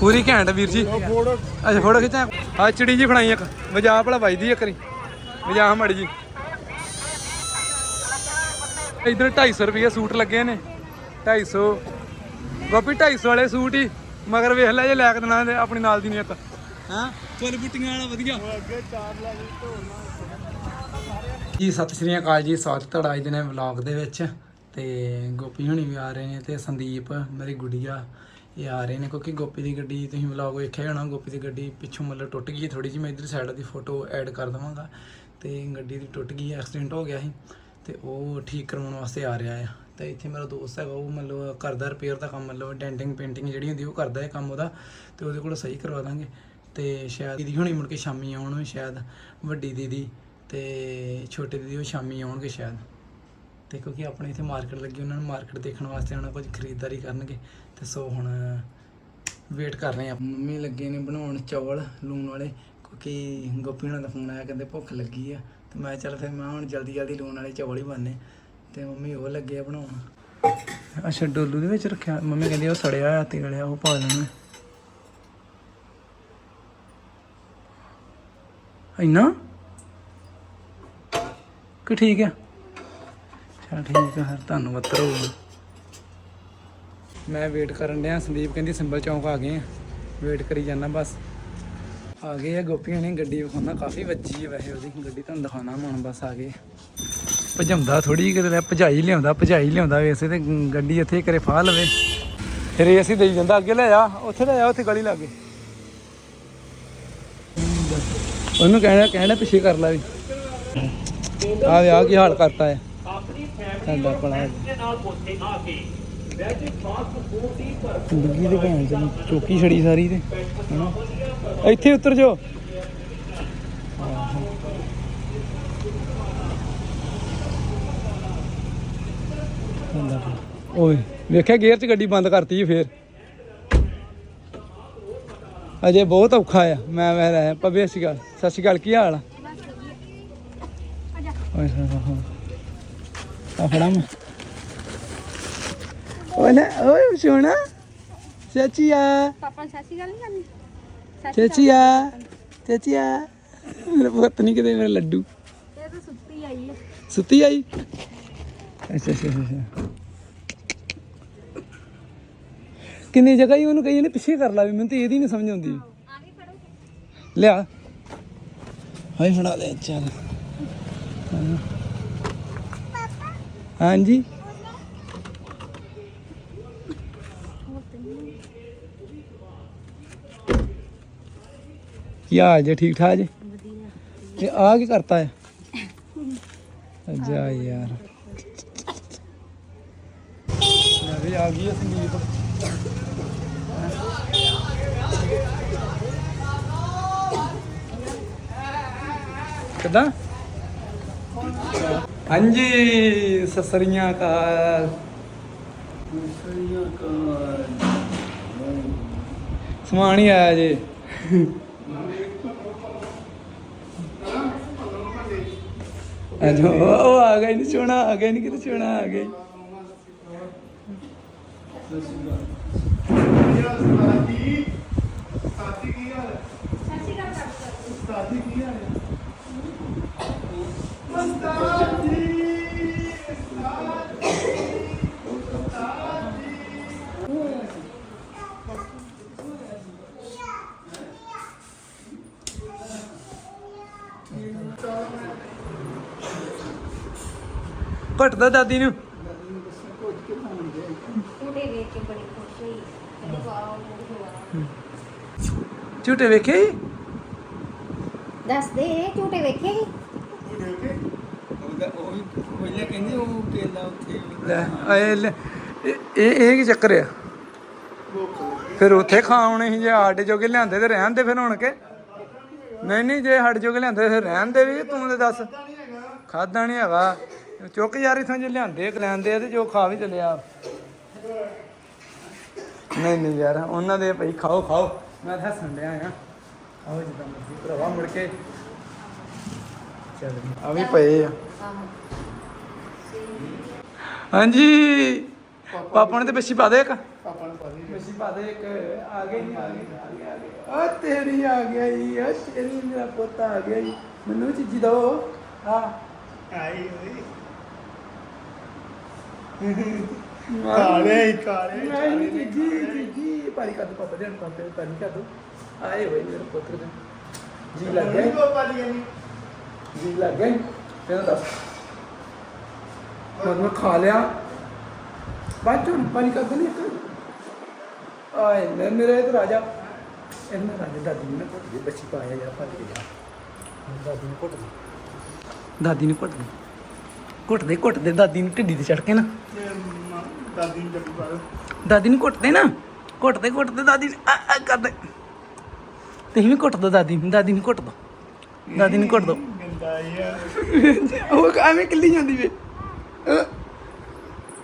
ਪੂਰੀ ਘੈਂਟ ਵੀਰ ਜੀ। ਅੱਛਾ, ਫੋਟੋ ਖਿੱਚਾਂ। ਆ ਚਿੜੀ ਜੀ ਫੜਾਈ ਇੱਕ। ਵਜਾ ਭਲਾ ਵੱਜਦੀ ਇੱਕ ਰੀ ਵਜਾ ਮੜੀ ਜੀ। ਇਧਰ 250 ਰੁਪਏ ਸੂਟ ਲੱਗੇ ਨੇ। 250 ਗੋਪੀ 250 ਵਾਲੇ ਸੂਟ ਹੀ। ਮਗਰ ਵੇਖ ਲੈ ਜੇ ਲੈ ਕੇ ਦੇਣਾ ਆਪਣੀ ਨਾਲ ਦੀ ਨੇ ਇੱਕ। ਹਾਂ? ਫੁੱਲ ਬੁੱਟੀਆਂ ਵਾਲਾ ਵਧੀਆ। ਜੀ, ਸਤਿ ਸ਼੍ਰੀ ਅਕਾਲ ਜੀ। ਸਵਾਗਤ ਤੁਹਾਡਾ ਅੱਜ ਦੇ ਵਲੌਗ ਦੇ ਵਿੱਚ। ਤੇ ਗੋਪੀ ਹੁਣੀ ਵੀ ਆ ਰਹੇ ਨੇ ਤੇ ਸੰਦੀਪ, ਮੇਰੀ ਗੁੜੀਆ। ਇਹ ਆ ਰਹੇ ਨੇ ਕਿਉਂਕਿ ਗੋਪੀ ਦੀ ਗੱਡੀ ਤੁਸੀਂ ਵਲੌਗ ਵੇਖਿਆ ਹੋਣਾ? ਗੋਪੀ ਦੀ ਗੱਡੀ ਪਿੱਛੋਂ ਮਤਲਬ ਟੁੱਟ ਗਈ ਥੋੜੀ ਜਿਹੀ। ਮੈਂ ਇਧਰ ਸਾਈਡ ਦੀ ਫੋਟੋ ਐਡ ਕਰ ਦਵਾਂਗਾ। ਤੇ ਗੱਡੀ ਦੀ ਟੁੱਟ ਗਈ ਐਕਸੀਡੈਂਟ ਹੋ ਗਿਆ ਸੀ। ਤੇ ਉਹ ਠੀਕ ਕਰਵਾਉਣ ਵਾਸਤੇ ਆ ਰਿਹਾ ਆ। ਤੇ ਇੱਥੇ ਮੇਰਾ ਦੋਸਤ ਹੈਗਾ, ਉਹ ਮਤਲਬ ਕਰਦਾ ਰਿਪੇਅਰ ਦਾ ਕੰਮ, ਮਤਲਬ ਡੈਂਟਿੰਗ ਪੇਂਟਿੰਗ ਜਿਹੜੀ ਹੁੰਦੀ ਉਹ ਕਰਦਾ ਹੈ ਕੰਮ ਉਹਦਾ। ਤੇ ਉਹਦੇ ਕੋਲ ਸਹੀ ਕਰਵਾ ਦਾਂਗੇ। ਤੇ ਸ਼ਾਇਦ ਦੀਦੀ ਹੁਣੀ ਮੁੜ ਕੇ ਸ਼ਾਮੀ ਆਉਣ ਸ਼ਾਇਦ, ਵੱਡੀ ਦੀਦੀ ਤੇ ਛੋਟੇ ਦੀਦੀ ਉਹ ਸ਼ਾਮੀ ਆਉਣਗੇ ਸ਼ਾਇਦ। ਤੇ ਕਿਉਂਕਿ ਆਪਣੇ ਇੱਥੇ ਮਾਰਕੀਟ ਲੱਗੀ, ਉਹਨਾਂ ਨੂੰ ਮਾਰਕੀਟ ਦੇਖਣ ਵਾਸਤੇ ਆਉਣਾ ਕੁਝ ਖਰੀਦਦਾਰੀ ਕਰਨਗੇ। ਤੇ ਸੋ ਹੁਣ ਵੇਟ ਕਰ ਰਹੇ ਆ ਮੰਮੀ ਲੱਗੇ ਨੇ ਬਣਾਉਣ ਚੌਲ ਲੂਣ ਵਾਲੇ, ਕਿਉਂਕਿ ਗੋਪੀ ਹੁਣਾਂ ਦਾ ਫੋਨ ਆਇਆ, ਕਹਿੰਦੇ ਭੁੱਖ ਲੱਗੀ ਆ। ਤੇ ਮੈਂ ਚੱਲ ਫਿਰ ਮੈਂ ਹੁਣ ਜਲਦੀ ਜਲਦੀ ਲੂਣ ਵਾਲੇ ਚੌਲ ਹੀ ਬਣਨੇ। ਤੇ ਮੰਮੀ ਉਹ ਲੱਗੇ ਆ ਬਣਾਉਣ। ਅੱਛਾ, ਡੋਲੂ ਦੇ ਵਿੱਚ ਰੱਖਿਆ। ਮੰਮੀ ਕਹਿੰਦੀ ਉਹ ਸੜਿਆ ਆ ਤੇਲ ਆ ਉਹ ਪਾ ਲੈਣਾ। ਇੰਨਾ? ਕਿ ਠੀਕ ਹੈ ਚਲ ਠੀਕ ਆ ਫਿਰ ਤੁਹਾਨੂੰ ਬੱਤਰ ਹੋਊਗਾ ਮੈਂ ਵੇਟ ਕਰਨ ਡਿਆ, ਸੰਦੀਪ ਕਹਿੰਦੀ ਸਿੰਬਲ ਚੌਂਕ ਆ ਗਏ ਆ। ਵੇਟ ਕਰੀ ਜਾਂਦਾ ਬਸ। ਆ ਗਏ ਆ ਗੋਪੀਆਂ ਨੇ ਗੱਡੀ ਵਿਖਾਉਣਾ, ਕਾਫੀ ਵੱਜੀ ਹੈ ਵੈਸੇ ਉਹਦੀ। ਗੱਡੀ ਤੁਹਾਨੂੰ ਦਿਖਾਉਣਾ ਹੁਣ ਬਸ ਆ ਗਏ। ਭਜਾਉਂਦਾ ਥੋੜੀ ਕਿਤੇ, ਭਜਾਈ ਲਿਆਉਂਦਾ ਭਜਾਈ ਲਿਆਉਂਦਾ ਵੈਸੇ ਤੇ ਗੱਡੀ ਇੱਥੇ ਕਰੇ ਫਾਹ ਲਵੇ। ਫਿਰ ਅਸੀਂ ਦੇਈ ਜਾਂਦਾ, ਅੱਗੇ ਲੈ ਜਾ, ਉੱਥੇ ਲੈ ਜਾ, ਉੱਥੇ ਗਲੀ ਲਾਗੇ। ਉਹਨੂੰ ਕਹਿਣਾ ਕਹਿਣਾ ਪਿੱਛੇ ਕਰ ਲਾ ਵੀ। ਆ ਵੇ ਆ ਕੀ ਹਾਲ ਕਰਤਾ ਹੈ। ਸਾਡਾ ਪੜਾ ਡੁੱਗੀ ਦੇ ਭੈਣ ਚੋਂ ਚੋਕੀ ਛੜੀ ਸਾਰੀ ਤੇ ਹਨਾ? ਇੱਥੇ ਉਤਰ ਜਾਓ। ਭਲਾ। ਓਏ ਵੇਖਿਆ ਗੇਅਰ 'ਚ ਗੱਡੀ ਬੰਦ ਕਰਤੀ ਜੀ ਫੇਰ। ਅਜੇ ਬਹੁਤ ਔਖਾ ਆ ਮੈਂ ਵਹਿ ਰਿਹਾ ਸ਼੍ਰੀ ਅਕਾਲ ਸਤਿ ਸ਼੍ਰੀ ਅਕਾਲ ਕੀ ਹਾਲ ਆ? ਓਏ ਹੋ ਹੋ ਹੋ। ਆ ਫੜਾ ਮੈਂ। ਓਏ ਨਾ ਓਏ ਸੋਣਾ। ਚਾਚੀਆ ਪਾਪਾ ਸ਼੍ਰੀ ਅਕਾਲ ਨਹੀਂ ਕਰਨੀ? ਚਾਚੀਆ ਚਾਚੀਆ ਮੇਰਾ ਪੁੱਤ ਨਹੀਂ ਕਿਤੇ ਮੇਰਾ ਲੱਡੂ। ਇਹ ਤਾਂ ਸੁੱਤੀ ਆਈ ਹੈ ਸੁੱਤੀ ਆਈ? ਅੱਛਾ ਅੱਛਾ ਅੱਛਾ ਕਿੰਨੀ ਜਗ੍ਹਾ ਹੀ ਉਹਨੂੰ ਕਹੀ ਇਹਨੇ ਪਿੱਛੇ ਕਰ ਲਾ ਵੀ ਮੈਨੂੰ ਤੇ ਇਹਦੀ ਨਹੀਂ ਸਮਝ ਆਉਂਦੀ। ਆ ਗਈ ਫੜੋ। ਲਿਆ। ਹਾਈ ਫੜਾ ਲੈ ਚੱਲ। ਹਾਂ। ਹਾਂਜੀ ਕੀ ਹਾਲ ਜੇ ਠੀਕ ਠਾਕ ਜੇ ਇਹ ਆ ਕੀ ਕਰਤਾ ਹੈ ਜਾ ਯਾਰ ਲੈ ਵੀ ਆ ਗਈ ਹੈ ਸੰਗੀਤ। ਕਿੱਦਾਂ? ਹਾਂਜੀ ਸਸਰੀਆਂ ਕਾਲ ਸਸਰੀਆਂ ਕਾਲ ਸਮਾਨ ਹੀ ਆਇਆ ਜੇ। ਅਜੋ ਉਹ ਆ ਗਈ ਨਹੀਂ ਸੋਣਾ ਆ ਗਈ ਨਹੀਂ ਕਿਤੇ ਸੋਣਾ ਆ ਗਈ ਭਟਦਾ ਦਾਦੀ ਨੂੰ? ਉਹਦੇ ਵੇਖ ਕੇ ਬੜੀ ਖੁਸ਼ ਹੋਈ। ਕਹਿੰਦੀ ਵਾਓ ਝੂਟੇ ਵੇਖੇ? ਦੱਸ ਦੇ ਝੂਟੇ ਵੇਖੇ ਸੀ? ਲੈ ਆਏ ਲੈ ਇਹ ਇਹ ਇਹ ਕੀ ਚੱਕਰ ਆ? ਫਿਰ ਉੱਥੇ ਖਾਉਣੇ ਸੀ ਜੇ ਆਡੇ ਜੋਗੇ ਲਿਆਂਦੇ ਤੇ ਰਹਿਣ ਦੇ ਫਿਰ ਹੁਣ ਕੇ? ਨਹੀਂ ਨਹੀਂ ਜੇ ਹੱਡ ਜੋਗੇ ਲਿਆਂਦੇ ਫਿਰ ਰਹਿਣ ਦੇ ਵੀ ਤੂੰ ਤੇ ਦੱਸ। ਖਾਦਾ ਨਹੀਂ ਹੈਗਾ। ਚੁੱਕ ਯਾਰ ਇਥੋਂ ਜੇ ਲਿਆਂਦੇ ਲੈਂਦੇ ਆ ਤੇ ਜੋ ਖਾ ਵੀ ਚੱਲਿਆ। ਨਹੀਂ ਨਹੀਂ ਯਾਰ ਉਹਨਾਂ ਦੇ ਭਾਈ ਖਾਓ ਖਾਓ। ਮੈਂ ਤਾਂ ਹੱਸਣ ਡਿਆ ਆ। ਆਓ ਜਿੱਦਾਂ ਮਰਜ਼ੀ ਭਰਾਵਾ ਮੁੜ ਕੇ। ਚੱਲ ਆ ਵੀ ਪਏ ਆ। ਹਾਂਜੀ। ਪਾਪਾ ਨੇ ਤੇ ਬੱਚੀ ਪਾ ਦੇ ਇੱਕ। ਪਾਪਾ ਨੂੰ ਪਾ ਦੇ। ਮਿਸੀ ਪਾ ਦੇ ਇੱਕ। ਆ ਗਈ ਨਹੀਂ ਆ ਗਈ ਆ ਤੇਰੀ ਆ ਗਿਆ ਜੀ ਆ ਤੇਰੀ ਮੇਰਾ ਪੁੱਤ ਆ ਗਿਆ ਜੀ। ਮੈਨੂੰ ਚੀਜ਼ੀ ਦੋ। ਆ। ਆਈ ਹੋਈ ਕਾਲੇ ਹੀ ਕਾਲੇ ਮੈਂ ਨਹੀਂ ਚੀਜ਼ੀ ਚੀਜ਼ੀ ਪਾਰੀ ਕਰ ਦੋ ਪਾਪਾ ਦੇ ਪਾਪੇ ਪਾਰੀ ਕਰ ਦੋ ਆਏ ਹੋਏ ਮੇਰੇ ਪੁੱਤ ਦੇ। ਜੀ ਲੱਗ ਗਿਆ। ਪਾਪਾ ਦੀ ਨਹੀਂ ਜੀ। ਲੱਗ ਗਿਆ। ਤੈਨੂੰ ਦੱਸ। ਮੈਂ ਖਾ ਲਿਆ। ਬਾਅਦ ਚੋਂ ਪਾਣੀ ਕਰ ਦੇਣੀ ਇੱਕ। ਆਏ ਲੈ ਮੇਰੇ ਇਧਰ ਆ ਜਾ। ਇਹਨਾਂ ਰਾਜਾ ਦਾਦੀ ਨੂੰ ਕੁੱਟ ਦੇ। ਬੱਚੀ ਪਾਇਆ ਜਾ। ਦਾਦੀ ਨੂੰ ਕੁੱਟ ਦਾਦੀ ਨੂੰ ਕੁੱਟ ਦੇ ਕੁੱਟ ਦੇ ਕੁੱਟ ਦੇ ਦਾਦੀ ਨੂੰ ਢਿੱਡੀ ਤੇ ਚੜ ਕੇ ਨਾ। ਦਾਦੀ ਨੂੰ ਜੱਪੀ ਪਾ ਦਾਦੀ ਨੂੰ। ਕੁੱਟ ਦੇ ਨਾ ਕੁੱਟ ਦੇ ਕੁੱਟ ਦੇ ਦਾਦੀ ਨੂੰ ਆ ਆ ਕਰ ਦੇ ਤੁਸੀਂ ਵੀ ਕੁੱਟ ਦੋ ਦਾਦੀ ਨੂੰ ਦਾਦੀ ਨੂੰ ਕੁੱਟ ਦੋ। ਦਾਦੀ ਨੂੰ ਕੁੱਟ ਦੋ। ਉਹ ਐਵੇਂ ਕਿੱਲੀ ਜਾਂਦੀ ਵੇ।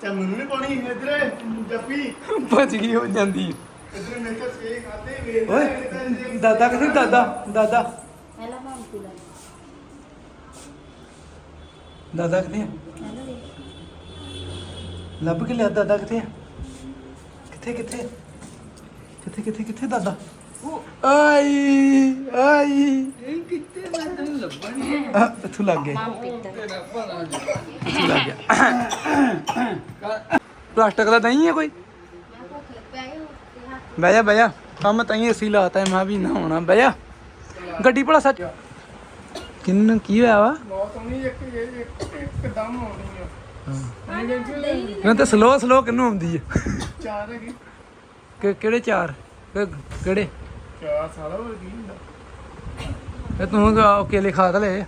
ਚਾ ਮੈਨੂੰ ਨਹੀਂ ਪਾਣੀ ਇਧਰ ਜੱਪੀ ਭੱਜ ਗਈ ਹੋ ਜਾਂਦੀ। ਇਧਰ ਮੇਰੇ ਕੋਲ ਸੇ ਵੇਖ ਓਏ ਦਾਦਾ ਕਿੱਥੇ ਦਾਦਾ ਦਾਦਾ ਪਹਿਲਾਂ ਮਾਮ ਪੀਲਾ ਦਾਦਾ ਕਿੱਥੇ ਆ? ਲੱਭ ਕੇ ਲਿਆ ਦਾਦਾ ਕਿੱਥੇ ਆ? ਕਿੱਥੇ ਕਿੱਥੇ? ਕਿੱਥੇ ਕਿੱਥੇ ਕਿੱਥੇ ਦਾਦਾ? ਆਈ ਆਈ। ਇਹ ਕਿੱਥੇ ਮੈਂ ਤੈਨੂੰ ਲੱਭਣੀ ਆ, ਇੱਥੋਂ ਲੱਗ ਗਿਆ। ਇੱਥੋਂ ਲੱਗ ਗਿਆ। ਪਲਾਸਟਿਕ ਦਾ ਨਹੀਂ ਹੈ ਕੋਈ। ਮੈਂ ਭੁੱਖ ਬਹਿ ਜਾ ਬਹਿ ਜਾ। ਕੰਮ ਤਾਂ ਹੀ ਅਸੀਂ ਲਾਤਾ ਹੈ, ਮੈਂ ਵੀ ਨਾ ਹੋਣਾ। ਬਹਿ ਜਾ। ਗੱਡੀ ਭਲਾ ਸੱਚ ਕਿੰਨ ਕੀ ਹੋਇਆ ਵਾ? ਬਹੁਤ ਨਹੀਂ ਇੱਕ ਇੱਕ ਇੱਕਦਮ ਆਉਣੀ ਆ। ਇਹਨਾਂ ਤਾਂ ਸਲੋ ਸਲੋ ਕਿੰਨੂੰ ਆਉਂਦੀ ਹੈ ਚਾਰ ਹੈਗੀ। ਕਿ ਕਿਹੜੇ ਚਾਰ? ਕਿ- ਕਿਹੜੇ? ਚਾਰ ਸਾਲਾ ਹੋਰ ਕੀ ਹੁੰਦਾ? ਇਹ ਤੂੰ ਕੇਲੇ ਖਾ ਤਾਂ ਲਏ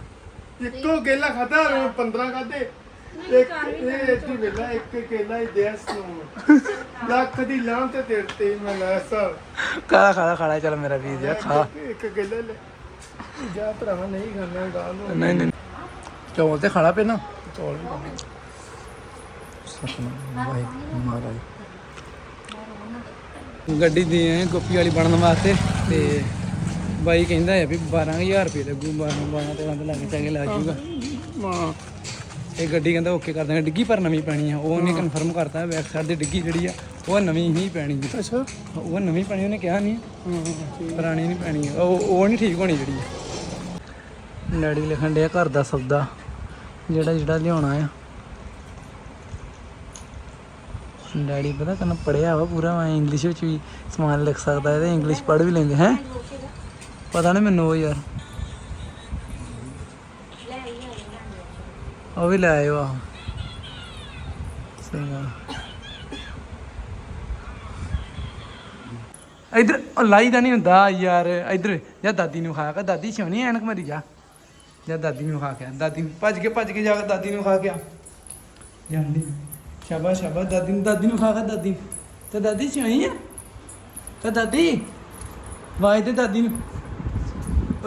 ਇੱਕੋ ਕੇਲਾ ਖਾਦਾ ਰੋ 15 ਖਾਦੇ ਇੱਕ ਇਹ ਇੱਥੇ ਵੇਲਾ ਇੱਕ ਕੇਲਾ ਹੀ ਦੇਸ ਨੂੰ ਲੱਖ ਦੀ ਲਾਂ ਤੇ ਤੇਰੇ ਤੇ ਮੈਂ ਲੈ ਸਰ ਕਾਲਾ ਖਾਲਾ ਖਾਲਾ ਚੱਲ ਮੇਰਾ ਵੀਰ ਜਾ ਖਾ। ਇੱਕ ਕੇਲਾ ਲੈ। ਜਾ ਭਰਾਵਾ ਨਹੀਂ ਖਾਣਾ ਗਾਲ ਨੂੰ। ਨਹੀਂ ਨਹੀਂ। ਚੌਲ ਤੇ ਖਾਣਾ ਪੈਣਾ ਚੌਲ ਵੀ ਖਾਣੇ ਸਤਨਾਮ ਵਾਹਿਗੁਰੂ ਮਹਾਰਾਜ ਗੱਡੀ ਦੇ ਆਏ ਗੋਪੀ ਵਾਲੀ ਬਣਨ ਵਾਸਤੇ ਤੇ ਬਾਈ ਕਹਿੰਦਾ ਹੈ ਵੀ 12000 ਰੁਪਏ ਲੱਗੂ 12 12 ਤੇ ਬੰਦ ਲੱਗ ਚਾਗੇ ਲੱਗ ਜੂਗਾ। ਇਹ ਗੱਡੀ ਕਹਿੰਦਾ ਓਕੇ ਕਰ ਦਾਂਗੇ। ਡਿੱਗੀ ਪਰ ਨਵੀਂ ਪੈਣੀ ਆ। ਉਹ ਉਹਨੇ ਕਨਫਰਮ ਕਰਤਾ ਬੈਕ ਸਾਈਡ ਦੀ ਡਿੱਗੀ ਜਿਹੜੀ ਆ ਉਹ ਨਵੀਂ ਹੀ ਪੈਣੀ ਆ। ਅੱਛਾ। ਉਹ ਨਵੀਂ ਪੈਣੀ ਉਹਨੇ ਕਿਹਾ ਨਹੀਂ ਪੁਰਾਣੀ ਨਹੀਂ ਪੈਣੀ ਉਹ ਉਹ ਨਹੀਂ ਠੀਕ ਹੋਣੀ ਜਿਹੜੀ ਡੈਡੀ ਲਿਖਣ ਡਿਆ ਘਰ ਦਾ ਸੌਦਾ। ਜਿਹੜਾ ਜਿਹੜਾ ਲਿਆਉਣਾ ਆ। ਡੈਡੀ ਪਤਾ ਕੰਨ ਪੜਿਆ ਵਾ ਪੂਰਾ, ਮੈਂ ਇੰਗਲਿਸ਼ ਵਿੱਚ ਵੀ ਸਮਾਨ ਲਿਖ ਸਕਦਾ, ਇਹਦੇ ਇੰਗਲਿਸ਼ ਪੜ੍ਹ ਵੀ ਲੈਂਦੇ, ਹੈ? ਪਤਾ ਨਹੀਂ ਮੈਨੂੰ ਉਹ ਯਾਰ। ਉਹ ਵੀ ਲੈ ਆਇਓ, ਆਹੋ। ਸਹੀ ਗੱਲ ਇਧਰ ਉਹ ਲਾਈ ਦਾ ਨਹੀਂ ਹੁੰਦਾ ਯਾਰ, ਇਧਰ ਜਾਂ ਦਾਦੀ ਨੂੰ ਖਾਇਆ ਕਰ ਦਾਦੀ ਛੋਣੀ ਐਨਕ ਮਰੀ ਜਾ। ਜਾਂ ਦਾਦੀ ਨੂੰ ਖਾ ਕੇ ਆ। ਦਾਦੀ ਨੂੰ ਭੱਜ ਕੇ ਭੱਜ ਕੇ ਜਾ ਕੇ ਦਾਦੀ ਨੂੰ ਖਾ ਕੇ ਆ। ਜਾਂਦੀ। ਸ਼ਾਬਾਸ਼ ਸ਼ਾਬਾਸ਼ ਦਾਦੀ ਨੂੰ ਦਾਦੀ ਨੂੰ ਖਾ ਕੇ ਦਾਦੀ। ਤੇ ਦਾਦੀ ਛੋਣੀ ਆ? ਤੇ ਦਾਦੀ ਵਾਈ ਤੇ ਦਾਦੀ ਨੂੰ।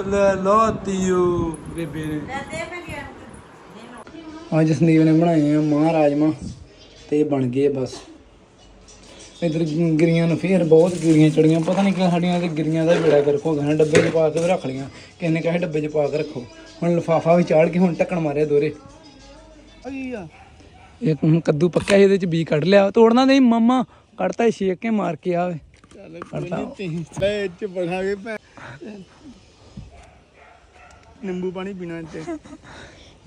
ਲੈ ਲੋ ਤੀਓ ਬੇਬੇ ਨੇ। ਅੱਜ ਸੰਦੀਪ ਨੇ ਬਣਾਏ ਆ ਮਾਂ ਰਾਜਮਾ ਤੇ ਬਣ ਗਏ ਬਸ। ਇਧਰ ਗਿਰੀਆਂ ਨੂੰ ਫੇਰ ਬਹੁਤ ਗਿਰੀਆਂ ਚੜੀਆਂ। ਪਤਾ ਨਹੀਂ ਕਿ ਸਾਡੀਆਂ ਤੇ ਗਿਰੀਆਂ ਦਾ ਬੇੜਾ ਕਰ ਨਾ ਡੱਬੇ 'ਚ ਪਾ ਕੇ ਰੱਖ ਲਈਆਂ। ਕਿਸੇ ਨੇ ਕਹੇ ਡੱਬੇ 'ਚ ਪਾ ਕੇ ਰੱਖੋ। ਹੁਣ ਲਫਾਫਾ ਵੀ ਚਾੜ ਕੇ ਹੁਣ ਢੱਕਣ ਮਾਰਿਆ ਦੋਰੇ। ਅਈਆ ਇਹ ਹੁਣ ਕੱਦੂ ਪੱਕਿਆ ਸੀ, ਇਹਦੇ 'ਚ ਬੀ ਕੱਢ ਲਿਆ। ਤੋੜਨਾ ਨਹੀਂ ਮਮਾ ਕੱਢਤਾ ਛੇਕ ਕੇ ਮਾਰ ਕੇ ਆਵੇ। ਚੱਲ ਕੋਈ ਨਹੀਂ ਤੀ ਤੇ ਚ ਬਣਾਵੇ ਭੈ ਨਿੰਬੂ ਪਾਣੀ ਪੀਣਾ ਤੇ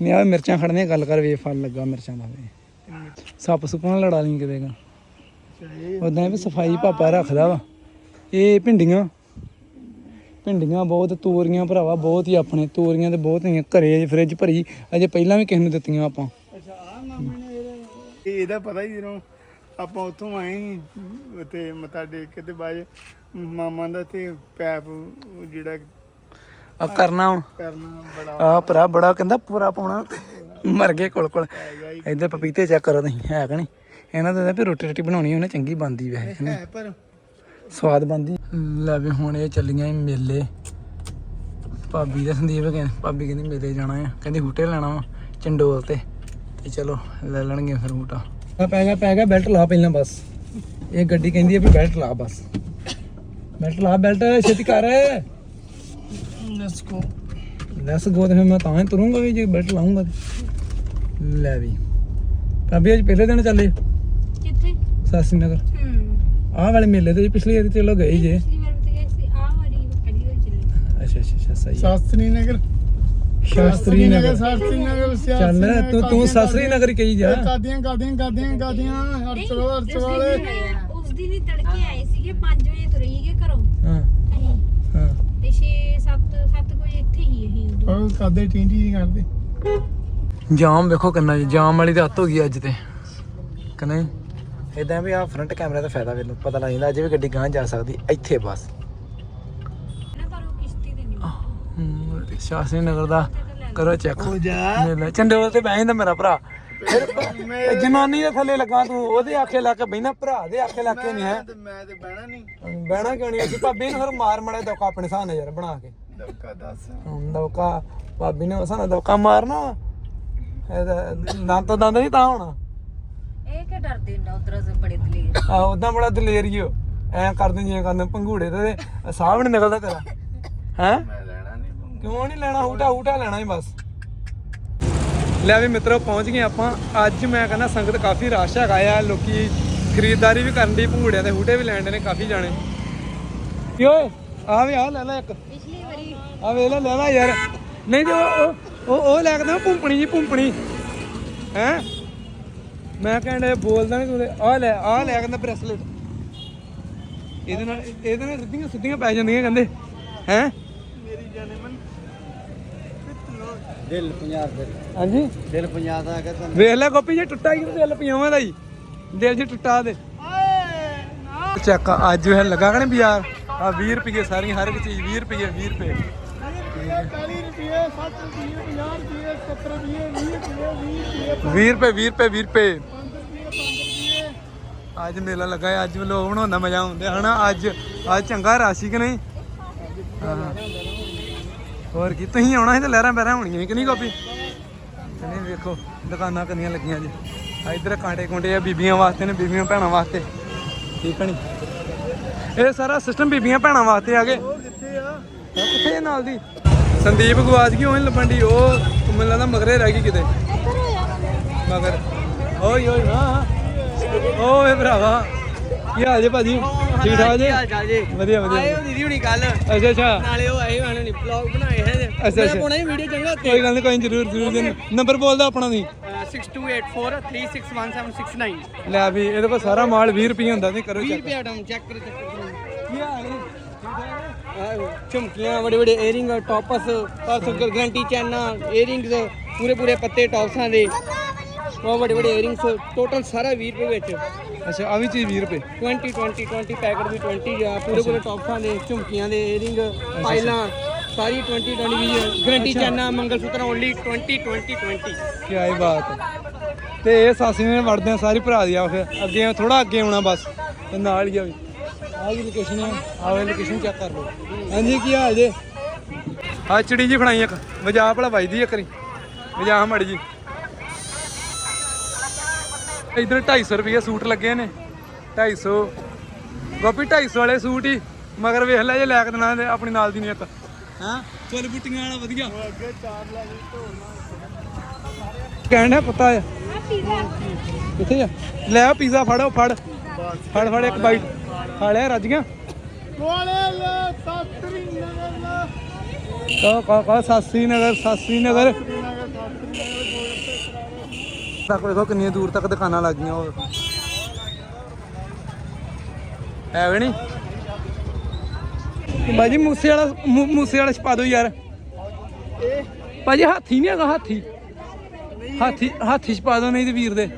ਨਹੀਂ ਆਵੇ ਮਿਰਚਾਂ ਖੜਨੇ ਗੱਲ ਕਰ ਵੇ ਫਲ ਲੱਗਾ ਮਿਰਚਾਂ ਦਾ ਵੇ। ਸੱਪ ਸੁਪਾਂ ਲੜਾ ਲਈ ਕਿਤੇ ਗਾ ਚਾਹੇ ਉਦਾਂ ਵੀ ਸਫ਼ਾਈ ਪਾਪਾ ਰੱਖਦਾ ਵਾ। ਇਹ ਭਿੰਡੀਆਂ। ਭਿੰਡੀਆਂ ਬਹੁਤ ਤੋਰੀਆਂ ਭਰਾਵਾ ਬਹੁਤ ਹੀ ਆਪਣੇ ਤੋਰੀਆਂ ਤੇ ਬਹੁਤ ਹੀ ਘਰੇ ਫ੍ਰਿਜ ਭਰੀ ਅਜੇ ਪਹਿਲਾਂ ਵੀ ਕਿਸੇ ਨੂੰ ਦਿੱਤੀਆਂ ਆਪਾਂ। ਇਹਦਾ ਇਹ ਇਹਦਾ ਪਤਾ ਹੀ ਜਦੋਂ ਆਪਾਂ ਉੱਥੋਂ ਆਏ ਤੇ ਮੱਥਾ ਟੇਕ ਕੇ ਤੇ ਬਾਅਦ ਮਾਮਾ ਦਾ ਤੇ ਪੈਪ ਜਿਹੜਾ ਆ ਕਰਨਾ ਹੁਣ। ਕਰਨਾ ਬੜਾ ਆ ਭਰਾ ਬੜਾ ਕਹਿੰਦਾ ਪੂਰਾ ਪਾਉਣਾ ਮਰ ਗਏ ਕੋਲ ਕੋਲ। ਇੱਧਰ ਪਪੀਤੇ ਚੈੱਕ ਕਰੋ ਤੁਸੀਂ ਹੈ ਕਿ ਨਹੀਂ? ਇਹਨਾਂ ਦਾ ਤਾਂ ਵੀ ਰੋਟੀ ਰੋਟੀ ਬਣਾਉਣੀ ਉਹਨੇ ਚੰਗੀ ਬਣਦੀ ਵੈਸੇ। ਹੈ ਪਰ ਸਵਾਦ ਬਣਦੀ ਲੈ ਵੀ ਹੁਣ ਇਹ ਚੱਲੀਆਂ ਈ ਮੇਲੇ। ਭਾਬੀ ਦੇ ਸੰਦੀਪ ਕਹਿੰਦੇ ਭਾਬੀ ਕਹਿੰਦੀ ਮੇਲੇ ਜਾਣਾ ਆ। ਕਹਿੰਦੀ ਹੂਟੇ ਲੈਣਾ ਵਾ ਚੰਡੋਲ ਤੇ। ਤੇ ਚਲੋ ਲੈ ਲੈਣਗੇ ਫਿਰ ਹੂਟਾ ਪੈ ਗਿਆ ਪੈ ਗਿਆ ਬੈਲਟ ਲਾ ਪਹਿਲਾਂ ਬਸ। ਇਹ ਗੱਡੀ ਕਹਿੰਦੀ ਆ ਵੀ ਬੈਲਟ ਲਾ ਬਸ। ਬੈਲਟ ਲਾ ਬੈਲਟ ਛੇਤੀ ਕਰ। ਲੈਟਸ ਗੋ ਲੈਸ ਗੋ ਤੇ ਫਿਰ ਮੈਂ ਤਾਂ ਹੀ ਤੁਰੂੰਗਾ ਵੀ ਜੇ ਬੈਲਟ ਲਾਉਂਗਾ ਤੇ। ਲੈ ਵੀ। ਭਾਬੀ ਅੱਜ ਪਹਿਲੇ ਦਿਨ ਚੱਲੇ। ਕਿੱਥੇ? ਸਾਸੀ ਨਗਰ ਹੂੰ ਆਹ ਵਾਲੇ ਮੇਲੇ ਤੇ ਪਿਛਲੀ ਵਾਰੀ ਚਲੋ ਗਏ ਹੀ ਜੇ। ਪਿਛਲੀ ਵਾਰ ਤੇ ਗਏ ਸੀ ਆ ਵਾਰੀ ਅੜੀ ਹੋਈ ਚੱਲੀ। ਅੱਛਾ ਅੱਛਾ ਅੱਛਾ ਸਹੀ ਹੈ। ਸ਼ਾਸਤਰੀ ਨਗਰ ਸ਼ਾਸਤਰੀ ਨਗਰ ਸ਼ਾਸਤਰੀ ਨਗਰ ਚੱਲ ਤੂੰ ਤੂੰ ਸਾਸਰੀ ਨਗਰ ਹੀ ਕਹੀ ਜਾ। ਕਾਦੀਆਂ ਕਾਦੀਆਂ ਕਾਦੀਆਂ ਕਾਦੀਆਂ ਹਰ ਚਲੋ ਹਰ ਚਵਾਲੇ ਉਸ ਦਿਨ ਹੀ ਤੜਕੇ ਆਏ ਸੀਗੇ 5 ਵਜੇ ਤੁਰੇ ਸੀਗੇ ਘਰੋਂ। ਹਾਂ ਅਸੀਂ ਹਾਂ। ਤੇ 6 7 7 ਵਜੇ ਇੱਥੇ ਹੀ ਅਸੀਂ ਉਦੋਂ। ਉਹ ਕਾਦੇ ਟੀਂਟੀ ਜੀ ਕਰਦੇ। ਜਾਮ ਵੇਖੋ ਕਿੰਨਾ ਜੀ ਜਾਮ ਵਾਲੀ ਤਾਂ ਹੱਤ ਹੋ ਗਈ ਅੱਜ ਤੇ। ਇਦਾਂ ਵੀ ਆ ਫਰੰਟ ਕੈਮਰਾ ਦਾ ਫਾਇਦਾ ਮੈਨੂੰ ਪਤਾ ਲੱਗ ਜਾਂਦਾ ਅੱਜ ਵੀ ਗੱਡੀ ਗਾਂ ਜਾ ਸਕਦੀ ਇੱਥੇ ਬਸ। ਨਾ ਪਰ ਉਹ ਕਿਸ਼ਤੀ ਤੇ ਨਹੀਂ ਹਮ, ਸ਼ਾਸਨੀ ਨਗਰ ਦਾ ਕਰੋ ਚੈੱਕ ਹੋ ਜਾ। ਲੈ ਚੰਡੋਲ ਤੇ ਬਹਿ ਜਾਂਦਾ ਮੇਰਾ ਭਰਾ। ਫਿਰ ਜਨਾਨੀ ਦੇ ਥੱਲੇ ਲੱਗਾ ਤੂੰ ਉਹਦੇ ਆਖੇ ਲਾ ਕੇ ਬਹਿਣਾ ਭਰਾ ਦੇ ਆਖੇ ਲਾ ਕੇ ਨਹੀਂ ਹੈ। ਮੈਂ ਤੇ ਬਹਿਣਾ ਨਹੀਂ। ਬਹਿਣਾ ਕਿਉਂ ਨਹੀਂ ਅਸੀਂ ਭਾਬੀ ਨੂੰ ਫਿਰ ਮਾਰ ਮੜਾ ਦੌਕਾ ਆਪਣੇ ਹਿਸਾਬ ਨਾਲ ਯਾਰ ਬਣਾ ਕੇ। ਦਵਕਾ ਦੱਸ। ਹੁਣ ਦੌਕਾ। ਭਾਬੀ ਨੇ ਉਸ ਨਾਲ ਦੌਕਾ ਮਾਰਨਾ। ਇਹਦਾ ਦੰਦ ਤੋਂ ਦੰਦ ਨਹੀਂ ਤਾਂ ਹੋਣਾ। ਕਿ ਡਰਦੇ ਹੁੰਦਾ ਉਧਰ ਸੇ ਬੜੇ ਦਲੇਰ। ਆ ਉਦਾਂ ਬੜਾ ਦਲੇਰ ਹੀ ਹੋ। ਐ ਕਰਦੇ ਜਿਵੇਂ ਕਰਦੇ ਪੰਘੂੜੇ ਤੇ ਸਾਹ ਵੀ ਨੀ ਨਿਕਲਦਾ ਤੇਰਾ। ਹੈ? ਮੈਂ ਲੈਣਾ ਨਹੀਂ ਕਿਉਂ ਨਹੀਂ ਲੈਣਾ? ਹੂਟਾ ਹੂਟਾ ਲੈਣਾ ਹੀ ਬਸ। ਲੈ ਵੀ ਮਿੱਤਰੋ ਪਹੁੰਚ ਗਏ ਆਪਾਂ। ਅੱਜ ਮੈਂ ਕਹਿੰਦਾ ਸੰਗਤ ਕਾਫੀ ਰਸ਼ ਹੈਗਾ ਆ। ਲੋਕੀ ਖਰੀਦਦਾਰੀ ਵੀ ਕਰਨ ਦੀ ਭੂੜਿਆਂ ਦੇ ਹੂਟੇ ਵੀ ਲੈਣ ਦੇ ਨੇ ਕਾਫੀ ਜਾਣੇ। ਕੀ ਓਏ? ਆ ਵੀ ਆ ਲੈ ਲੈ ਇੱਕ। ਪਿਛਲੀ ਵਾਰੀ। ਆ ਵੇ ਲੈ ਲੈ ਲੈ ਯਾਰ। ਨਹੀਂ ਤੇ ਉਹ ਉਹ- ਉਹ ਉਹ ਲੈ ਕੇ ਨਾ ਪੁੰਪਣੀ ਜੀ ਪੁੰਪਣੀ ਹੈ? ਮੈਂ ਕਹਿੰਦਾ ਬੋਲਦਾ ਨਹੀਂ ਤੂੰ ਆ ਲੈ ਆ ਲੈ ਕਹਿੰਦਾ ਬ੍ਰੈਸਲੇਟ। ਇਹਦੇ ਨਾਲ ਇਹਦੇ ਨਾਲ ਸਿੱਧੀਆਂ ਸਿੱਧੀਆਂ ਪੈ ਜਾਂਦੀਆਂ ਕਹਿੰਦੇ। ਹੈ? ਮੇਰੀ ਜਾਨੇ ਮਨ। ਦਿਲ 50 ਦਿਲ ਹਾਂਜੀ? ਦਿਲ 50 ਦਾ ਹੈਗਾ ਤੁਹਾਨੂੰ। ਵੇਖ ਲੈ ਗੋਪੀ ਜੇ ਟੁੱਟਾ ਹੀ ਦਿਲ ਪਜਾਵਾਂ ਦਾ ਹੀ। ਦਿਲ ਜੇ ਟੁੱਟਾ ਦੇ ਚੱਕ ਅੱਜ ਇਹ ਲੱਗਾ ਕਣੇ ਬਾਜ਼ਾਰ? ਆ 20 ਰੁਪਏ ਸਾਰੀਆਂ ਹਰ ਇੱਕ ਚੀਜ਼ 20 ਰੁਪਏ 20 ਰੁਪਏ। 40 ਰੁਪਏ 60 ਰੁਪਏ 50 ਰੁਪਏ। 70 ਰੁਪਏ 20 ਰੁਪਏ 20 ਰੁਪਏ 20 ਰੁਪਏ 20 ਰੁਪਏ 20 ਰੁਪਏ 5 ਰੁਪਏ 5 ਰੁਪਏ ਅੱਜ ਮੇਲਾ ਲੱਗਾ ਹੈ ਅੱਜ ਲੋਕ ਬਣਾਉਂਦਾ ਮਜ਼ਾ ਆਉਂਦਾ ਹਨਾ? ਅੱਜ ਅੱਜ ਚੰਗਾ ਰਾਸ਼ੀ ਕਿ ਨਹੀਂ? ਹੋਰ ਕੀ ਤੁਸੀਂ ਆਉਣਾ ਸੀ ਤੇ ਲਹਿਰਾਂ ਬਹਿਰਾਂ ਹੋਣੀਆਂ ਸੀ ਕਿ ਨਹੀਂ ਕਾਪੀ ਨਹੀਂ ਵੇਖੋ ਦੁਕਾਨਾਂ ਕਿੰਨੀਆਂ ਲੱਗੀਆਂ ਜੀ। ਆ ਇਧਰ ਕਾਂਟੇ ਕੁੰਟੇ ਆ ਬੀਬੀਆਂ ਵਾਸਤੇ ਨੇ ਬੀਬੀਆਂ ਭੈਣਾਂ ਵਾਸਤੇ। ਠੀਕ ਨਹੀਂ? ਇਹ ਸਾਰਾ ਸਿਸਟਮ ਬੀਬੀਆਂ ਭੈਣਾਂ ਵਾਸਤੇ ਆ ਗਏ ਕਿੱਥੇ ਆ? ਕਿੱਥੇ ਨਾਲ ਦੀ? ਸੰਦੀਪ ਗਵਾਚ ਗਈ ਉਹ ਨੀ ਲੱਭਣ ਦੀ ਉਹ ਮੈਨੂੰ ਲੱਗਦਾ ਮਗਰੇ ਰਹਿ ਗਈ ਕਿਤੇ। ਮਗਰ। ਓਏ ਓਏ ਹਾਂ ਹਾਂ। ਓਏ ਭਰਾਵਾ। ਕੀ ਹਾਲ ਜੇ ਭਾਜੀ? ਠੀਕ ਠਾਕ ਜੀ? ਵਧੀਆ ਵਧੀਆ। ਆਏ ਹੋ ਦੀਦੀ ਹੁਣੀ ਕੱਲ ਅੱਛਾ ਅੱਛਾ। ਨਾਲੇ ਉਹ ਆਏ ਹਨ ਨਹੀਂ ਵਲੌਗ ਬਣਾਏ ਹੈ ਅੱਛਾ, ਅੱਛਾ। ਪਾਉਣਾ ਵੀਡੀਓ ਚੰਗਾ ਕੋਈ ਗੱਲ ਨਹੀਂ ਕੋਈ ਨੀ, ਜ਼ਰੂਰ ਜ਼ਰੂਰ ਜੀ ਨੰਬਰ ਬੋਲਦਾ ਆਪਣਾ ਨਹੀਂ 6284361769 ਲੈ ਵੀ ਇਹਦੇ ਕੋਲ ਸਾਰਾ ਮਾਲ 20 ਰੁਪਏ ਹੁੰਦਾ ਨਹੀਂ ਕਰੋ 20 ਚੈੱਕ ਰੁਪਏ ਆਟਮ ਚੈੱਕ ਕਰੋ ਚੈੱਕ ਕੀ ਹਾਲ ਆਹ ਝੁਮਕੀਆਂ ਬੜੇ ਬੜੇ ਏਅਰਿੰਗ ਟੌਪਸ ਪਰਸ ਗਰੰਟੀ ਚੈਨਾ ਏਅਰਿੰਗਸ ਪੂਰੇ ਪੂਰੇ ਪੱਤੇ ਟੌਪਸਾਂ ਦੇ ਬਹੁਤ ਵੱਡੇ ਵੱਡੇ ਏਅਰਿੰਗਸ ਟੋਟਲ ਸਾਰਾ 20 ਰੁਪਏ ਵਿੱਚ ਅੱਛਾ ਆ ਵੀ ਚੀਜ਼ 20 ਰੁਪਏ 20 20 20 ਪੈਕਟ ਵੀ 20 ਆ ਪੂਰੇ ਪੂਰੇ ਟੌਪਸਾਂ ਦੇ ਝੁਮਕੀਆਂ ਦੇ ਏਅਰਿੰਗ ਪਾਇਲਾਂ ਸਾਰੀ 20 20 20 ਗਰੰਟੀ ਚੈਨਾ ਮੰਗਲ ਸੂਤਰ ਓਨਲੀ 20 20 20 ਕੀ ਆਈ ਬਾਤ। ਤੇ ਇਹ ਸਾਸੀ ਨੇ ਵੜਦੇ ਆ ਸਾਰੀ ਭਰਾ ਦੀ ਆ ਫਿਰ ਅੱਗੇ ਥੋੜਾ ਅੱਗੇ ਆਉਣਾ ਬਸ ਤੇ ਨਾਲ ਹੀ ਆ ਵੀ ਆਹ ਲੋਕੇਸ਼ਨ ਹੈ ਆਹ ਲੋਕੇਸ਼ਨ ਚੈੱਕ ਕਰ ਲਓ। ਹਾਂਜੀ ਕੀ ਹਾਲ ਜੇ? ਆ ਚਿੜੀ ਜੀ ਫੜਾਈ ਇੱਕ ਵਜਾ ਭਲਾ ਵੱਜਦੀ ਇੱਕ ਰੀ ਵਜਾ ਮੜੀ ਜੀ। ਇਧਰ 250 ਰੁਪਏ ਸੂਟ ਲੱਗੇ ਨੇ। 250 ਗੋਪੀ 250 ਵਾਲੇ ਸੂਟ ਹੀ। ਮਗਰ ਵੇਖ ਲੈ ਜੇ ਲੈ ਕੇ ਦੇਣਾ ਤੇ ਆਪਣੀ ਨਾਲ ਦੀ ਨੇ ਇੱਕ। ਹਾਂ? ਫੁੱਲ ਬੁੱਟੀਆਂ ਵਾਲਾ ਵਧੀਆ। ਅੱਗੇ ਚਾਰ ਲੈ ਗਈ ਢੋਲਣਾ ਕਹਿਣਾ ਪਤਾ ਆ। ਕਿੱਥੇ ਆ? ਲੈ ਆ ਪੀਜ਼ਾ ਫੜੋ ਫੜ। ਫੜ ਫੜ ਇੱਕ ਬਾਈਟ ਖਾ ਲਿਆ ਰੱਜੀਆਂ ਕੋਲੇ ਲੈ ਸਾਸਤਰੀ ਨਗਰ ਲਾ। ਕਾ ਕਾ ਕਾ ਸਾਸੀ ਨਗਰ ਸਾਸੀ ਨਗਰ। ਤੱਕ ਵੇਖੋ ਕਿੰਨੀਆਂ ਦੂਰ ਤੱਕ ਦੁਕਾਨਾਂ ਲੱਗ ਗਈਆਂ ਉਹ। ਵੇਖੋ ਹੈ ਵੀ ਨਹੀਂ? ਬਾਜੀ ਮੂਸੇ ਵਾਲਾ ਮੂਸੇ ਵਾਲਾ ਛਪਾ ਦਿਓ ਯਾਰ। ਭਾਜੀ ਹਾਥੀ ਨਹੀਂ ਹੈਗਾ ਹਾਥੀ। ਹਾਥੀ ਹਾਥੀ ਛਪਾ ਦਿਓ ਨਹੀਂ ਤੇ ਵੀਰ ਦੇ।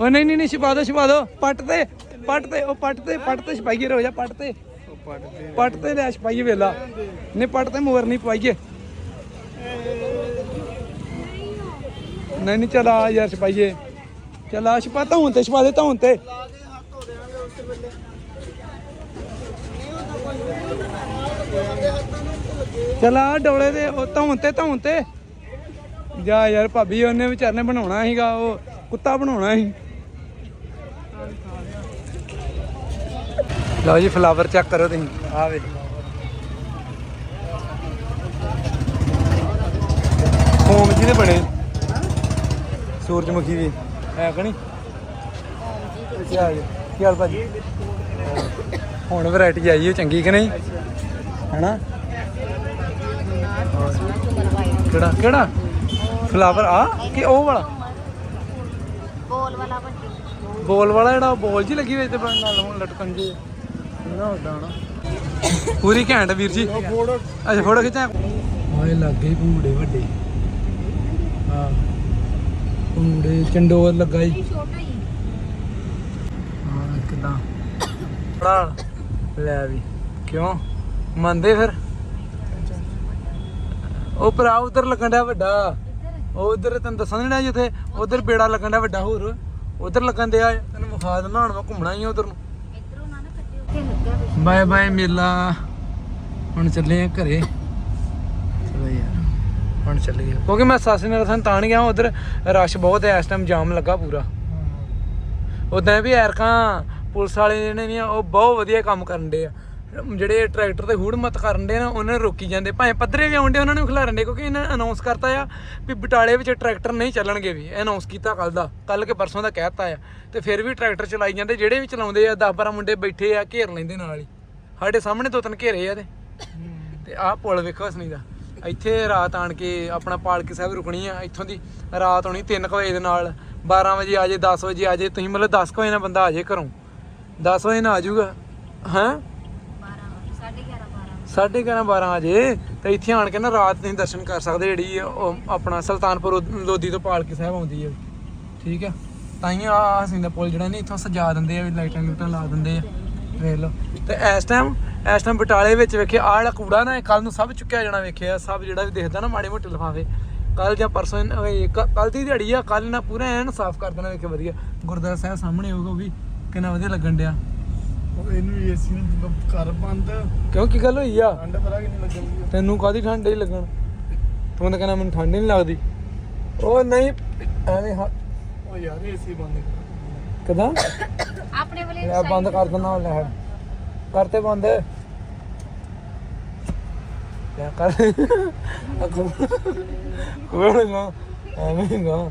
ਉਹ ਨਹੀਂ ਨਹੀਂ ਨਹੀਂ ਛਪਾ ਦਿਓ ਛਪਾ ਦਿਓ। ਪੱਟ ਤੇ। ਪੱਟ ਤੇ ਉਹ ਪੱਟ ਤੇ ਪੱਟ ਤੇ ਛਪਾਈਏ ਰੋ ਜਾ ਪੱਟ ਤੇ ਪੱਟ ਤੇ ਲੈ ਛਪਾਈਏ ਵੇਲਾ। ਨਹੀਂ ਪੱਟ ਤੇ ਮੋਰ ਨਹੀਂ ਪਵਾਈਏ। ਨਹੀਂ ਨਹੀਂ, ਚਲ ਆ ਯਾਰ ਛਪਾਈਏ ਚਲ ਆ ਛਪਾ ਧੌਣ ਤੇ ਛਪਾ ਦੇ ਧੌਣ ਤੇ। ਚਲ ਡੋਲੇ ਦੇ, ਉਹ ਧੌਣ ਤੇ ਧੌਣ ਤੇ। ਜਾ ਯਾਰ ਭਾਬੀ, ਉਹਨੇ ਵਿਚਾਰ ਨੇ ਬਣਾਉਣਾ ਸੀਗਾ, ਉਹ ਕੁੱਤਾ ਬਣਾਉਣਾ ਸੀ। ਲਓ ਜੀ ਫਲਾਵਰ ਚੈੱਕ ਕਰੋ ਤੁਸੀਂ। ਆ ਵੇ ਫੋਮ ਜਿਹਦੇ ਬਣੇ। ਸੂਰਜਮੁਖੀ ਵੀ। ਹੈ ਕੀ ਹਾਲ ਜੀ? ਕੀ ਹਾਲ ਭਾਜੀ? ਹੁਣ ਵੈਰਾਈਟੀ ਆਈ ਹੈ ਚੰਗੀ ਕਿ ਨਹੀਂ? ਹੈਨਾ? ਕਿਹੜਾ? ਕਿਹੜਾ? ਫਲਾਵਰ ਆ? ਕਿ ਉਹ ਵਾਲਾ? ਬੋਲ ਵਾਲਾ ਬੋਲ ਵਾਲਾ ਜਿਹੜਾ ਉਹ ਬੋਲ ਜੀ ਲੱਗੀ ਹੋਈ ਤੇ ਬਣ ਨਾਲ ਹੁਣ ਲਟਕਣ ਜੀ ਨਾ ਪੂਰੀ ਘੈਂਟ ਵੀਰ ਜੀ। ਅੱਛਾ ਫੋਟੋ ਖਿਚਾਂ। ਆਏ ਲੱਗ ਭੂੜੇ ਵੱਡੇ। ਹਾਂ। ਭੂੜੇ ਚੰਡੋਰ ਲੱਗਾ ਜੀ। ਛੋਟਾ ਹੀ। ਹਾਂ ਕਿਦਾਂ ਬੜਾ ਲੈ ਵੀ। ਕਿਉਂ? ਮੰਨਦੇ ਫਿਰ? ਉਹ ਭਰਾ ਉਧਰ ਲੱਗਣ ਡਿਆ ਵੱਡਾ। ਉਹ ਉਧਰ ਤੈਨੂੰ ਦੱਸਾਂ ਨੀ ਡਿਆ ਜਿੱਥੇ ਉਧਰ ਬੇੜਾ ਲੱਗਣ ਡਿਆ ਵੱਡਾ ਹੋਰ। ਉਧਰ ਲੱਗਣ ਡਿਆ। ਤੈਨੂੰ ਵਿਖਾ ਦਿੰਦਾ ਹੁਣ ਮੈਂ ਘੁੰਮਣਾ ਹੀ ਉਧਰ ਨੂੰ ਇਧਰੋਂ ਨਾ ਨਾ ਕੱਟਿਓ ਉੱਥੇ ਲੱਗਾ ਪਿੱਛੇ ਬਾਏ ਬਾਏ ਮੇਲਾ। ਹੁਣ ਚੱਲੇ ਆ ਘਰੇ। ਚਲੋ ਯਾਰ ਹੁਣ ਚੱਲੀਏ। ਕਿਉਂਕਿ ਮੈਂ ਸੱਸ ਨੇ ਰਥਨ ਤਾਂ ਨਹੀਂ ਗਿਆ ਉਧਰ ਰਸ਼ ਬਹੁਤ ਹੈ ਇਸ ਟਾਈਮ ਜਾਮ ਲੱਗਾ ਪੂਰਾ। ਉਦਾਂ ਵੀ ਐਰਕਾਂ ਪੁਲਿਸ ਵਾਲੇ ਜਿਹੜੇ ਨੇ ਉਹ ਬਹੁਤ ਵਧੀਆ ਕੰਮ ਕਰਨ ਦੇ ਆ। ਜਿਹੜੇ ਟਰੈਕਟਰ ਤੇ ਹੂੜ ਮਤ ਕਰਨ ਦੇ ਨਾ, ਉਹਨਾਂ ਨੂੰ ਰੋਕੀ ਜਾਂਦੇ। ਭਾਵੇਂ ਪੱਧਰੇ ਵੀ ਆਉਂਦੇ ਉਹਨਾਂ ਨੂੰ ਖਿਲਾਰਨ ਦੇ ਕਿਉਂਕਿ ਇਹਨਾਂ ਅਨਾਉਂਸ ਕਰਤਾ ਆ ਵੀ ਬਟਾਲੇ ਵਿੱਚ ਟਰੈਕਟਰ ਨਹੀਂ ਚੱਲਣਗੇ ਵੀ। ਇਹ ਅਨਾਉਂਸ ਕੀਤਾ ਕੱਲ ਦਾ। ਕੱਲ ਕੇ ਪਰਸੋਂ ਦਾ ਕਹਿਤਾ ਆ। ਤੇ ਫਿਰ ਵੀ ਟਰੈਕਟਰ ਚਲਾਈ ਜਾਂਦੇ, ਜਿਹੜੇ ਵੀ ਚਲਾਉਂਦੇ ਆ 10 12 ਮੁੰਡੇ ਬੈਠੇ ਆ, ਘੇਰ ਲੈਂਦੇ ਨਾਲ ਹੀ। ਸਾਡੇ ਸਾਹਮਣੇ ਦੋ ਤਿੰਨ ਘੇਰੇ ਆ ਤੇ ਤੇ ਆਹ ਪੁਲ ਵੇਖੋ ਸਨੀ ਦਾ। ਇੱਥੇ ਰਾਤ ਆਣ ਕੇ ਆਪਣਾ ਪਾਲਕੀ ਸਾਹਿਬ ਰੁਕਣੀ ਆ, ਇੱਥੋਂ ਦੀ ਰਾਤ ਹੋਣੀ 3 ਵਜੇ ਦੇ ਨਾਲ। 12 ਵਜੇ ਆ ਜੇ 10 ਵਜੇ ਆ ਜੇ, ਤੁਸੀਂ ਮਤਲਬ 10 ਵਜੇ ਨਾਲ ਬੰਦਾ ਆ ਜੇ ਘਰੋਂ। 10 ਵਜੇ ਨਾਲ ਆ ਜਾਊਗਾ। ਹਾਂ? 11 12 ਸਾਢੇ 11 12 ਵਜੇ ਤੇ ਇੱਥੇ ਆਣ ਕੇ ਨਾ ਰਾਤ ਤੁਸੀਂ ਦਰਸ਼ਨ ਕਰ ਸਕਦੇ ਜਿਹੜੀ ਉਹ ਆਪਣਾ ਸੁਲਤਾਨਪੁਰ ਲੋਧੀ ਤੋਂ ਪਾਲਕੀ ਸਾਹਿਬ ਆਉਂਦੀ ਹੈ ਠੀਕ ਆ? ਤਾਈਓ ਆ ਹਸਨੀ ਦਾ ਪੁਲ ਜਿਹੜਾ ਨਹੀਂ ਇੱਥੋਂ ਸਜਾ ਦਿੰਦੇ ਆ, ਵੀ ਲਾਈਟਾਂ ਲੂਟਾਂ ਲਾ ਦਿੰਦੇ ਆ। ਵੇਖ ਲਓ। ਤੇ ਇਸ ਟਾਈਮ ਇਸ ਟਾਈਮ ਬਟਾਲੇ ਵਿੱਚ ਵੇਖਿਆ, ਆਹ ਜਿਹੜਾ ਕੂੜਾ ਨਾ ਕੱਲ ਨੂੰ ਸਭ ਚੁੱਕਿਆ ਜਾਣਾ ਵੇਖਿਆ, ਸਭ ਜਿਹੜਾ ਵੀ ਦੇਖਦਾ ਨਾ, ਮਾੜੇ ਮੋਟੇ ਲਿਫਾਫੇ। ਕੱਲ ਜਾਂ ਪਰਸੋਂ ਕੱਲ ਦੀ ਦਿਹਾੜੀ ਆ ਕੱਲ ਨਾ ਪੂਰਾ ਐਨ ਸਾਫ਼ ਕਰ ਦੇਣਾ ਵੇਖੇ ਵਧੀਆ। ਗੁਰਦੁਆਰਾ ਸਾਹਿਬ ਸਾਹਮਣੇ ਹੋਊਗਾ, ਉਹ ਵੀ ਕਿੰਨਾ ਵਧੀਆ ਲੱਗਣ ਡਿਆ। ਉਹ ਇਹਨੂੰ ਏਸੀ ਨੂੰ ਕਰ ਬੰਦ। ਕਿਉਂ ਕੀ ਗੱਲ ਹੋਈ ਆ? ਠੰਡ ਪਤਾ ਕਿੰਨੀ ਲੱਗਣੀ ਤੈਨੂੰ ਕਾਦੀ ਠੰਡ ਹੀ ਲੱਗਣ? ਤੂੰ ਤਾਂ ਕਹਿੰਦਾ ਮੈਨੂੰ ਠੰਡ ਨਹੀਂ ਲੱਗਦੀ। ਉਹ ਨਹੀਂ ਐਵੇਂ ਹ- ਉਹ ਯਾਰ ਏਸੀ ਬੰਦ ਕਰ ਕਿਦਾਂ? ਆਪਣੇ ਵਾਲੇ ਲੈ ਬੰਦ ਕਰ ਦਿੰਦਾ ਲੈ। ਕਰਤੇ ਬੰਦ। ਲੈ ਕਰ। ਅਗੋ। ਕੋਣ ਨਾ ਐਵੇਂ ਨਾ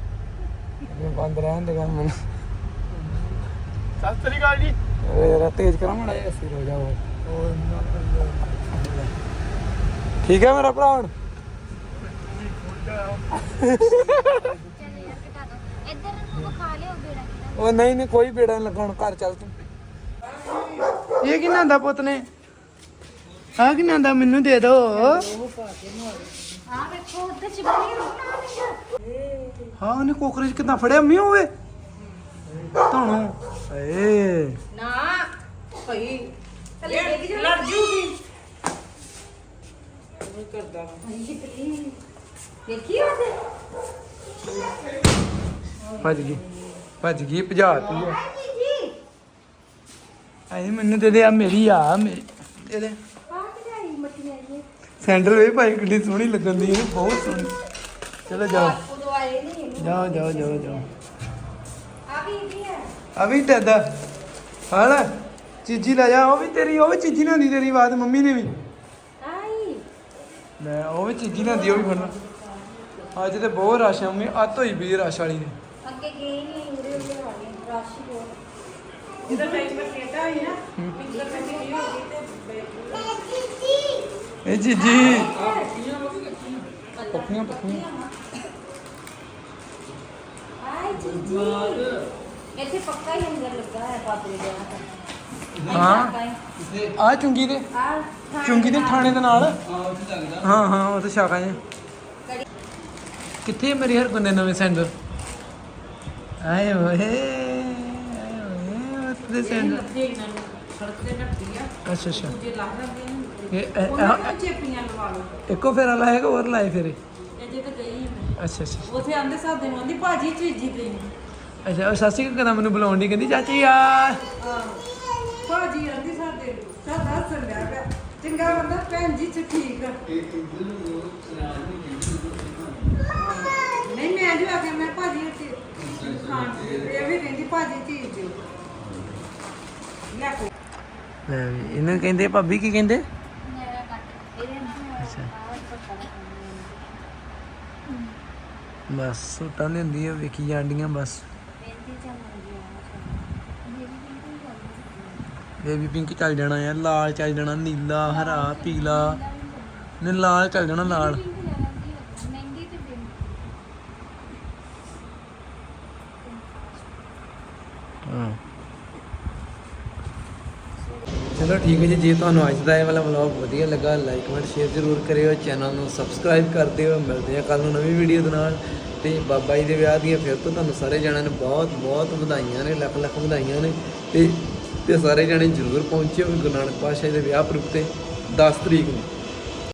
ਬੰਦ ਰਹਿਣ ਦੇ ਕੰਮ। ਸਤਿ ਸ੍ਰੀ ਅਕਾਲ ਜੀ। ਇਹ ਤੇਜ਼ ਕਰਾਂ ਮੜਾ ਜਿਹਾ। ਸਿਰ ਹੋ ਜਾਓ। ਉਹ ਨਾ ਠੀਕ ਹੈ ਮੇਰਾ ਭਰਾ ਹੁਣ? ਉਹ ਨਹੀਂ ਨਹੀਂ ਕੋਈ ਬੇੜਾ ਨਹੀਂ ਲੱਗਾ ਹੁਣ ਘਰ ਚੱਲ ਤੂੰ। ਇਹ ਕੀ ਨਾਂਦਾ ਪੁੱਤ ਨੇ? ਆ ਕੀ ਨਾਂਦਾ ਮੈਨੂੰ ਦੇ ਦੋ। ਆ ਵੇਖੋ ਉੱਧਰ ਚਿਪੜੀ ਰੁਕਣਾ ਹਾਂ ਉਹਨੇ ਕੋਕਰੇਜ ਕਿਦਾਂ ਫੜਿਆ? ਮੀ ਹੋਵੇ ਧੋਣੋ। ਏ ਨਾ ਭਈ ਲੜ ਜੂਗੀ। ਦੇਖੀ। ਉਹਦੇ? ਭੱਜ ਗਈ ਭੱਜ ਗਈ ਭਜਾਤੀ ਆ। ਜੀ। ਆਈ ਮੈਨੂੰ ਦੇ ਦੇ ਆ ਮੇਰੀ ਆ ਮੇਰੀ ਦੇ ਦੇ ਸੈਂਡਲ ਵੀ ਭਾਈ ਕਿੰਨੀ ਸੋਹਣੀ ਲੱਗਣ ਦੀ ਹੈ ਬਹੁਤ ਸੋਹਣੀ। ਚਲੋ ਜਾਓ। ਉਦੋਂ ਆਏ ਨਹੀਂ ਜਾਓ ਜਾਓ ਜਾਓ ਜਾਓ। ਆ ਵੀ ਟੱਦਾ ਹਾਲ ਚੀਜੀ ਲੈ ਜਾ ਉਹ ਵੀ ਤੇਰੀ ਉਹ ਵੀ ਚੀਜੀ ਨਾ ਹੁੰਦੀ ਤੇਰੀ ਬਾਤ ਮੰਮੀ ਨੇ ਵੀ। ਆਈ। ਲੈ ਉਹ ਵੀ ਚੀਜੀ ਨਾ ਹੁੰਦੀ ਉਹ ਵੀ ਫੜਨਾ। ਅੱਜ ਤੇ ਬਹੁਤ ਰਸ਼ ਆ ਮੰਮੀ ਅੱਤ ਹੋਈ ਵੀ ਰਸ਼ ਵਾਲੀ ਨੇ। ਅੱਗੇ ਗਏ ਨਹੀਂ ਉਰੇ ਉਰੇ ਆ ਗਏ ਰਾਸ਼ੀ ਬਹੁਤ। ਇਹ ਚੀਜੀ। ਪੱਕੀਆਂ ਪੱਕੀਆਂ ਆਈ ਜੀ ਇੱਥੇ ਪੱਕਾ ਹੀ ਅੰਦਰ ਲੱਗਾ ਹੈ ਬਾਬਰੇ ਦੇ ਹਾਂ। ਆ ਚੁੰਗੀ ਦੇ। ਆ ਚੁੰਗੀ ਦੇ ਥਾਣੇ ਦੇ ਨਾਲ। ਹਾਂ ਹਾਂ ਉਹ ਤੇ ਸ਼ਾਖਾ ਹੈ ਕਿੱਥੇ ਮੇਰੇ ਹਰ ਗੁੰਨੇ ਨਵੇਂ ਸੈਂਡਲ ਆਏ ਹੋਏ ਆਏ ਹੋਏ ਉੱਤੇ ਸੈਂਡਲ ਅੱਛਾ ਇੱਕੋ ਫੇਰਾ ਲਾਏਗਾ ਹੋਰ ਲਾਏ ਫੇਰੇ? ਅੱਛਾ ਅੱਛਾ ਉਥੇ ਆਂਦੇ ਸਾਡੇ ਨੂੰ ਆਂਦੀ ਭਾਜੀ ਚੀਜੀ ਤੇ ਅੱਛਾ ਉਹ ਸਾਸੀ ਕਹਿੰਦਾ ਮੈਨੂੰ ਬੁਲਾਉਣ ਦੀ ਕਹਿੰਦੀ ਚਾਚੀ ਯਾਰ ਭਾਜੀ ਆਂਦੀ ਸਾਡੇ ਨੂੰ ਸਾਡਾ ਸੰਗਿਆ ਪਿਆ। ਚੰਗਾ ਬੰਦਾ ਭੈਣ ਜੀ ਚ ਠੀਕ ਆ। ਨਹੀਂ ਮੈਂ ਜੋ ਆ ਕੇ ਮੈਂ ਭਾਜੀ ਤੇ ਖਾਣ ਇਹ ਵੀ ਕਹਿੰਦੀ ਭਾਜੀ ਚੀਜ਼ ਦਿਓ। ਲੈ ਕੋ ਲੈ ਵੀ ਇਹਨੂੰ ਕਹਿੰਦੇ ਭਾਬੀ ਕੀ ਕਹਿੰਦੇ? ਬਸ ਸੂਟਾਂ ਦੀ ਹੁੰਦੀ ਆ ਵੇਖੀ ਜਾਂਦੀਆਂ ਬਸ। ਬੇਬੀ ਪਿੰਕ ਚੱਲ ਜਾਣਾ ਆ ਲਾਲ ਚੱਲ ਜਾਣਾ, ਨੀਲਾ, ਹਰਾ, ਪੀਲਾ। ਨੇ ਲਾਲ ਚੱਲ ਜਾਣਾ, ਲਾਲ। ਚਲੋ ਠੀਕ ਹੈ ਜੀ, ਜੇ ਤੁਹਾਨੂੰ ਅੱਜ ਦਾ ਇਹ ਵਾਲਾ ਵਲੌਗ ਵਧੀਆ ਲੱਗਾ ਲਾਈਕ ਕਮੈਂਟ ਸ਼ੇਅਰ ਜ਼ਰੂਰ ਕਰਿਓ, ਚੈਨਲ ਨੂੰ ਸਬਸਕ੍ਰਾਈਬ ਕਰ ਦਿਓ। ਮਿਲਦੇ ਆ ਕੱਲ ਨੂੰ ਨਵੀਂ ਵੀਡੀਓ ਦੇ ਨਾਲ। ਤੇ ਬਾਬਾ ਜੀ ਦੇ ਵਿਆਹ ਦੀਆਂ ਫਿਰ ਤੋਂ ਤੁਹਾਨੂੰ ਸਾਰੇ ਜਣਿਆਂ ਨੂੰ ਬਹੁਤ ਬਹੁਤ ਵਧਾਈਆਂ ਨੇ, ਲੱਖ ਲੱਖ ਵਧਾਈਆਂ ਨੇ। ਤੇ ਤੇ ਸਾਰੇ ਜਣੇ ਜ਼ਰੂਰ ਪਹੁੰਚਿਓ ਗੁਰੂ ਨਾਨਕ ਪਾਤਸ਼ਾਹ ਜੀ ਦੇ ਵਿਆਹ ਪੁਰਬ ਤੇ 10 ਤਰੀਕ ਨੂੰ।